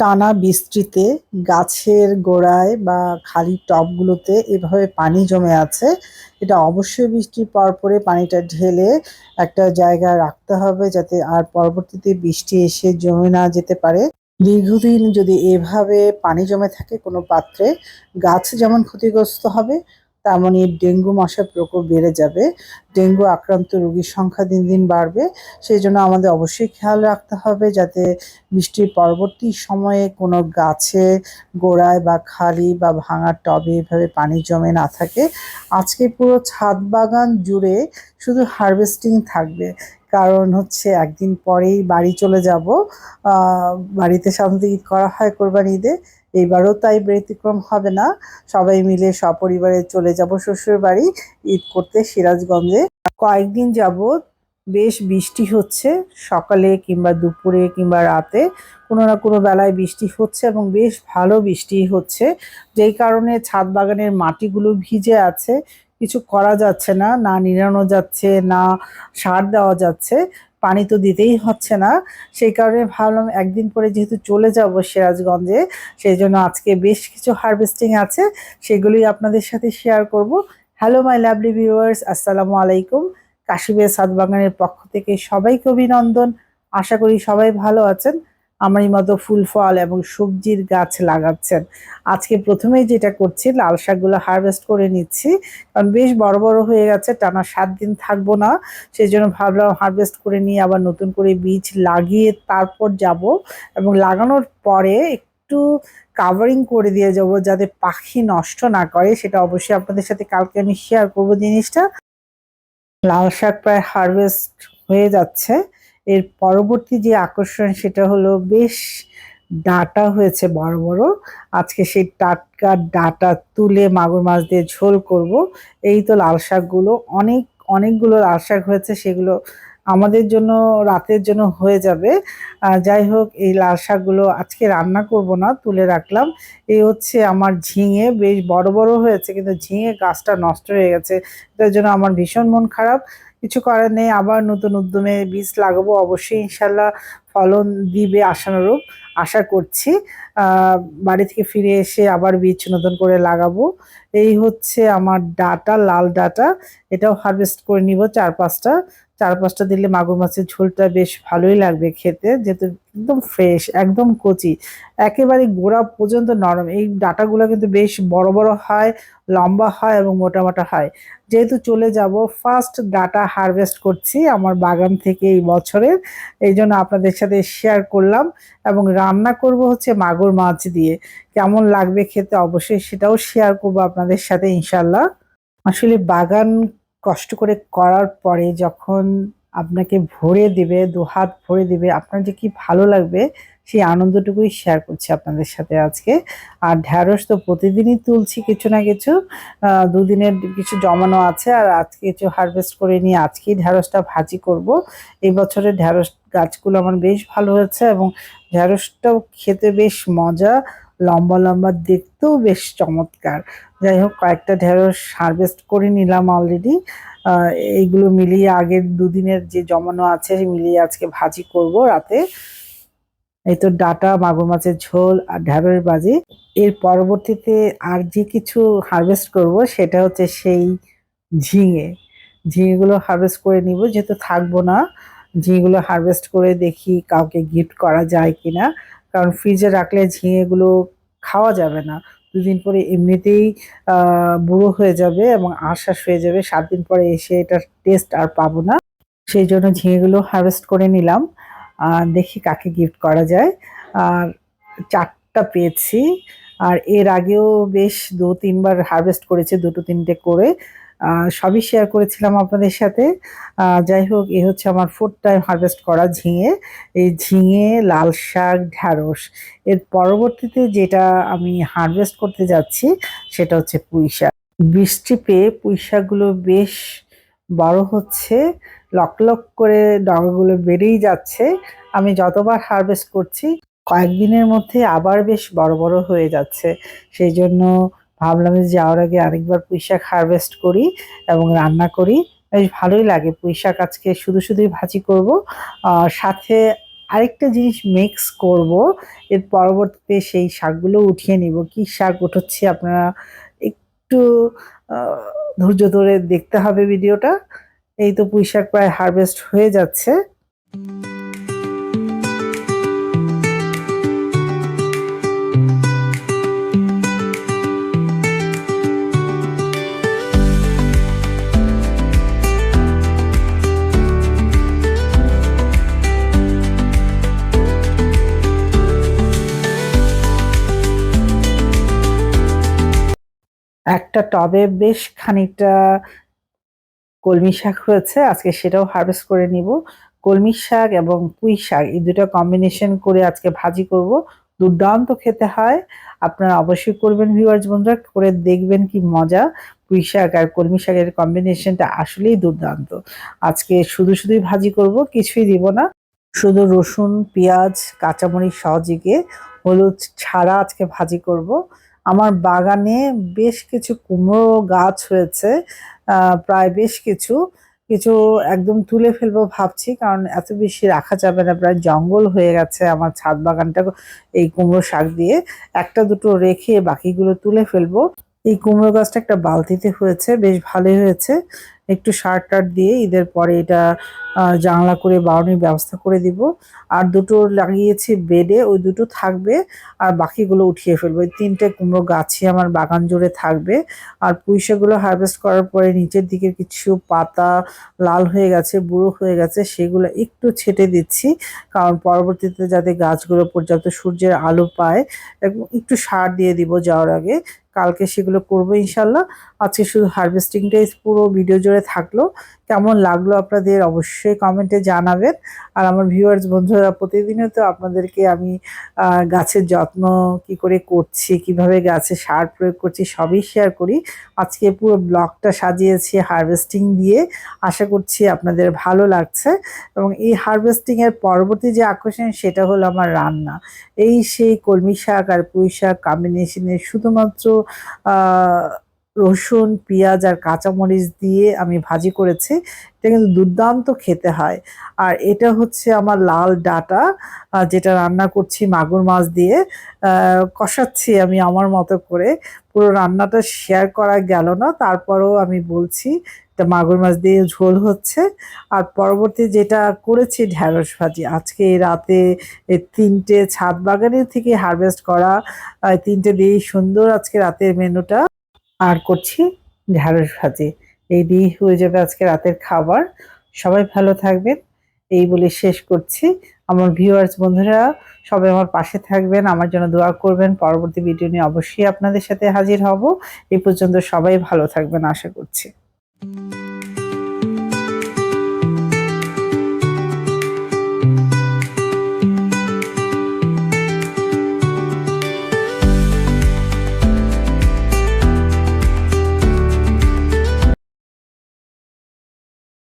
টানা বৃষ্টিতে গাছের গোড়ায় বা খালি টবগুলোতে এভাবে পানি জমে আছে। এটা অবশ্যই বৃষ্টির পরপরে পানিটা ঢেলে একটা জায়গায় রাখতে হবে যাতে আর পরবর্তীতে বৃষ্টি এসে জমে না যেতে পারে। দীর্ঘদিন যদি এভাবে পানি জমে থাকে কোনো পাত্রে, গাছ যেমন ক্ষতিগ্রস্ত হবে তেমনই ডেঙ্গু মশার প্রকোপ বেড়ে যাবে। ডেঙ্গু আক্রান্ত রোগীর সংখ্যা দিন দিন বাড়বে। সেই জন্য আমাদের অবশ্যই খেয়াল রাখতে হবে যাতে বৃষ্টির পরবর্তী সময়ে কোনো গাছে, গোড়ায় বা খালি বা ভাঙা টবে এভাবে পানি জমে না থাকে। আজকে পুরো ছাদ বাগান জুড়ে শুধু হারভেস্টিং থাকবে। কারণ হচ্ছে একদিন পরেই বাড়ি চলে যাব। বাড়িতে সাধারণত ঈদ করা হয় কোরবানি ঈদে। এইবারও তাই ব্যতিক্রম হবে না। সবাই মিলে সপরিবারে চলে যাব শ্বশুর বাড়ি ঈদ করতে সিরাজগঞ্জে। কয়েকদিন যাবৎ বেশ বৃষ্টি হচ্ছে সকালে কিংবা দুপুরে কিংবা রাতে। কোনো না কোনো বেলায় বৃষ্টি হচ্ছে এবং বেশ ভালো বৃষ্টি হচ্ছে। যেই কারণে ছাদ বাগানের মাটিগুলো ভিজে আছে। কিছু করা যাচ্ছে না না নিড়ানো যাচ্ছে, না সার দেওয়া যাচ্ছে। পানি তো দিতেই হচ্ছে না। সেই কারণে ভাবলাম একদিন পরে যেহেতু চলে যাব সিরাজগঞ্জে, সেই জন্য আজকে বেশ কিছু হারভেস্টিং আছে, সেগুলোই আপনাদের সাথে শেয়ার করব। হ্যালো মাই লাভলি ভিউয়ার্স আসসালামু আলাইকুম। কাশিবের সাত বাগানের পক্ষ থেকে সবাইকে অভিনন্দন। আশা করি সবাই ভালো আছেন। আমারই মতো ফুল ফল এবং সবজির গাছ লাগাচ্ছেন। আজকে প্রথমেই যেটা করছি, লাল শাকগুলো হারভেস্ট করে নিচ্ছি। কারণ বেশ বড় বড় হয়ে গেছে, টানা সাত দিন থাকব না। সেই জন্য ভাবলাম হারভেস্ট করে নিয়ে আবার নতুন করে বীজ লাগিয়ে তারপর যাব এবং লাগানোর পরে একটু কাভারিং করে দিয়ে যাব যাতে পাখি নষ্ট না করে। সেটা অবশ্যই আপনাদের সাথে কালকে আমি শেয়ার করব জিনিসটা। লাল শাক প্রায় হারভেস্ট হয়ে যাচ্ছে। এর পরবর্তী যে আকর্ষণ সেটা হলো বেশ ডাটা হয়েছে বড় বড়। আজকে সেই টাটকা ডাটা তুলে মাগুর মাছ দিয়ে ঝোল করব। এই তো লাল শাকগুলো অনেক, অনেকগুলো লাল শাক হয়েছে, সেগুলো আমাদের জন্য, রাতের জন্য হয়ে যাবে। যাই হোক, এই লাল শাকগুলো আজকে রান্না করব না, তুলে রাখলাম। এই হচ্ছে আমার ঝিঙে, বেশ বড় বড় হয়েছে, কিন্তু ঝিঙে গাছটা নষ্ট হয়ে গেছে। তার জন্য আমার ভীষণ মন খারাপ। কিছু করার নেই, আবার নতুন উদ্যমে বীজ লাগাবো, অবশ্যই ইনশাল্লাহ ফলন দিবে আশানুরূপ। আশা করছি বাড়ি থেকে ফিরে এসে আবার বীজ নতুন করে লাগাবো। এই হচ্ছে আমার ডাটা, লাল ডাটা। এটাও হারভেস্ট করে নিব চার পাঁচটা। চার পাঁচটা দিলে মাগুর মাছের ঝোলটা বেশ ভালোই লাগবে খেতে, যেহেতু একদম ফ্রেশ একদম কচি, একেবারে গোড়া পর্যন্ত নরম। এই ডাটাগুলো কিন্তু বেশ বড় বড় হয়, লম্বা হয় এবং মোটা মোটা হয়। যেহেতু চলে যাব ফার্স্ট ডাটা হারভেস্ট করছি আমার বাগান থেকে এই বছরের। এই জন্য আপনাদের সাথে শেয়ার করলাম এবং রান্না করব হচ্ছে মাগুর মাছ দিয়ে। কেমন লাগবে খেতে অবশ্যই সেটাও শেয়ার করব আপনাদের সাথে ইনশাল্লাহ আসলে বাগান কষ্ট করে করার পরে যখন আপনাকে ভরে দিবে, দু হাত ভরে দিবে, আপনার যে কি ভালো লাগবে সেই আনন্দটুকুই শেয়ার করছি আপনাদের সাথে আজকে। আর ঢ্যাঁড়স তো প্রতিদিনই তুলছি কিছু না কিছু দুদিনের কিছু জমানো আছে আর আজকে কিছু হারভেস্ট করে নিয়ে আজকেই ঢ্যাঁড়সটা ভাজি করব। এই বছরের ঢ্যাঁড়স গাছগুলো আমার বেশ ভালো হয়েছে এবং ঢ্যাঁড়সটাও খেতে বেশ মজা, লম্বা লম্বা, দেখতেও বেশ চমৎকার। যাই হোক, কয়েকটা ঢেঁড়স হারভেস্ট করে নিলাম অলরেডি এইগুলো মিলিয়ে আগের দুদিনের যে জমানো আছে মিলিয়ে আজকে ভাজি করব রাতে। এই তো ডাটা, মাগুর মাছের ঝোল আর ঢ্যাঁড়স ভাজি। এর পরবর্তীতে আর যে কিছু হারভেস্ট করব, সেটা হচ্ছে সেই ঝিঙে। ঝিঙেগুলো হারভেস্ট করে নিব, যেহেতু থাকব না। ঝিঙেগুলো হারভেস্ট করে দেখি কাউকে গিফট করা যায় কিনা। কারণ ফ্রিজে রাখলে ঝিঙেগুলো খাওয়া যাবে না। দুদিন পরে এমনিতেই বুড়ো হয়ে যাবে এবং আশ্বাস হয়ে যাবে, সাত দিন পরে এসে এটার টেস্ট আর পাবো না। সেই জন্য ঝিঙেগুলো হারভেস্ট করে নিলাম। দেখি কাকে গিফট করা যায়। আর চারটা পেয়েছি। আর এর আগেও বেশ দু তিনবার হারভেস্ট করেছে দুটো তিনটে করে। সবই শেয়ার করেছিলাম আপনাদের সাথে। যাই হোক, এ হচ্ছে আমার ফোর্থ টাইম হারভেস্ট করা ঝিঙে। এই ঝিঙে, লাল শাক, ঢ্যাঁড়স। এর পরবর্তীতে যেটা আমি হারভেস্ট করতে যাচ্ছি, সেটা হচ্ছে পুঁই শাক। বৃষ্টি পেয়ে পুঁই শাকগুলো বেশ বড় হচ্ছে, লক লক করে ডগাগুলো বেড়েই যাচ্ছে। আমি যতবার হারভেস্ট করছি, কয়েকদিনের মধ্যে আবার বেশ বড় বড় হয়ে যাচ্ছে। সেই জন্য ভাবলাম যে যাওয়ার আগে আরেকবার পুঁই শাক হারভেস্ট করি এবং রান্না করি। বেশ ভালোই লাগে পুঁই শাক আজকে শুধু শুধুই ভাজি করব। সাথে আরেকটা জিনিস মিক্স করব। এর পরবর্তীতে সেই শাকগুলো উঠিয়ে নিব। কি শাক উঠোচ্ছে আপনারা একটু ধৈর্য ধরে দেখতে হবে ভিডিওটা। এই তো পুঁই শাক প্রায় হারভেস্ট হয়ে যাচ্ছে। একটা টবে বেশ খানিকটা কলমি শাক হয়েছে, আজকে সেটাও হারভেস্ট করে নিব। কলমি শাক এবং পুঁই শাক, এই দুটো কম্বিনেশন করে আজকে ভাজি করব। দুর্দান্ত খেতে হয়। আপনারা অবশ্যই করবেন ভিউয়ার্স বন্ধুরা, করে দেখবেন কি মজা। পুঁই শাক আর কলমি শাকের কম্বিনেশনটা আসলেই দুর্দান্ত। আজকে শুধু শুধুই ভাজি করব, কিছুই দিব না। শুধু রসুন, পেঁয়াজ, কাঁচামরিচ সহজিকে হলুদ ছাড়া আজকে ভাজি করব। আমার বাগানে বেশ কিছু কুমড়ো গাছ হয়েছে প্রায় বেশ কিছু। কিছু একদম তুলে ফেলব ভাবছি, কারণ এত বেশি রাখা যাবে না, প্রায় জঙ্গল হয়ে গেছে আমার ছাদ বাগানটা, এই কুমড়ো শাক দিয়ে। একটা দুটো রেখে বাকিগুলো তুলে ফেলব। এই কুমড়ো গাছটা একটা বালতিতে হয়েছে, বেশ ভালোই হয়েছে। একটু সার টার দিয়ে ঈদের পরে এটা জানলা করে বাউনির ব্যবস্থা করে দিব। আর দুটো লাগিয়েছি বেডে, ওই দুটো থাকবে, আর বাকিগুলো উঠিয়ে ফেলব। এই তিনটে কুমড়ো গাছই আমার বাগান জুড়ে থাকবে। আর পুঁইশাকগুলো হারভেস্ট করার পরে নিচের দিকে কিছু পাতা লাল হয়ে গেছে, বুড়ো হয়ে গেছে, সেগুলো একটু ছেটে দিচ্ছি। কারণ পরবর্তীতে যাতে গাছগুলো পর্যাপ্ত সূর্যের আলো পায় এবং একটু সার দিয়ে দিব যাওয়ার আগে। কালকে সেগুলো করব ইনশাল্লাহ। আজকে শুধু হারভেস্টিংটাই পুরো ভিডিও জুড়ে থাকল। কেমন লাগল আপনাদের অবশ্যই কমেন্টে জানাবেন। আর আমার ভিউয়ার্স বন্ধুরা প্রতিদিনই তো আপনাদেরকে আমি গাছের যত্ন কি করে করছি, কীভাবে গাছে সার প্রয়োগ করছি, সবই শেয়ার করি। আজকে পুরো ব্লগটা সাজিয়েছি হারভেস্টিং দিয়ে। আশা করছি আপনাদের ভালো লাগছে। এবং এই হারভেস্টিং এর পরবর্তী যে আকর্ষণ, সেটা হলো আমার রান্না। এই সেই কলমি শাক আর পুঁই শাক কম্বিনেশনে শুধুমাত্র রসুন, পেঁয়াজ আর কাঁচামরিচ দিয়ে আমি ভাজি করেছি। এটা কিন্তু দুর্দান্ত খেতে হয়। আর এটা হচ্ছে আমার লাল ডাটা যেটা রান্না করছি মাগুর মাছ দিয়ে। কষাচ্ছি আমি আমার মতো করে। পুরো রান্নাটা শেয়ার করা গেল না। তারপরেও আমি বলছি, এটা মাগুর মাছ দিয়ে ঝোল হচ্ছে। আর পরবর্তী যেটা করেছি, ঢ্যাঁড়স ভাজি। আজকে রাতে তিনটে ছাদ বাগানের থেকে হারভেস্ট করা তিনটে দিয়েই সুন্দর আজকে রাতের মেনুটা আর করছি ঢ্যাঁড়স ভাজি। এই দিয়ে হয়ে যাবে আজকে রাতের খাবার। সবাই ভালো থাকবেন। এই বলে শেষ করছি। আমার ভিউয়ার্স বন্ধুরা, সবাই আমার পাশে থাকবেন। আমার জন্য দোয়া করবেন। পরবর্তী ভিডিও নিয়ে অবশ্যই আপনাদের সাথে হাজির হব। এই পর্যন্ত সবাই ভালো থাকবেন, আশা করছি।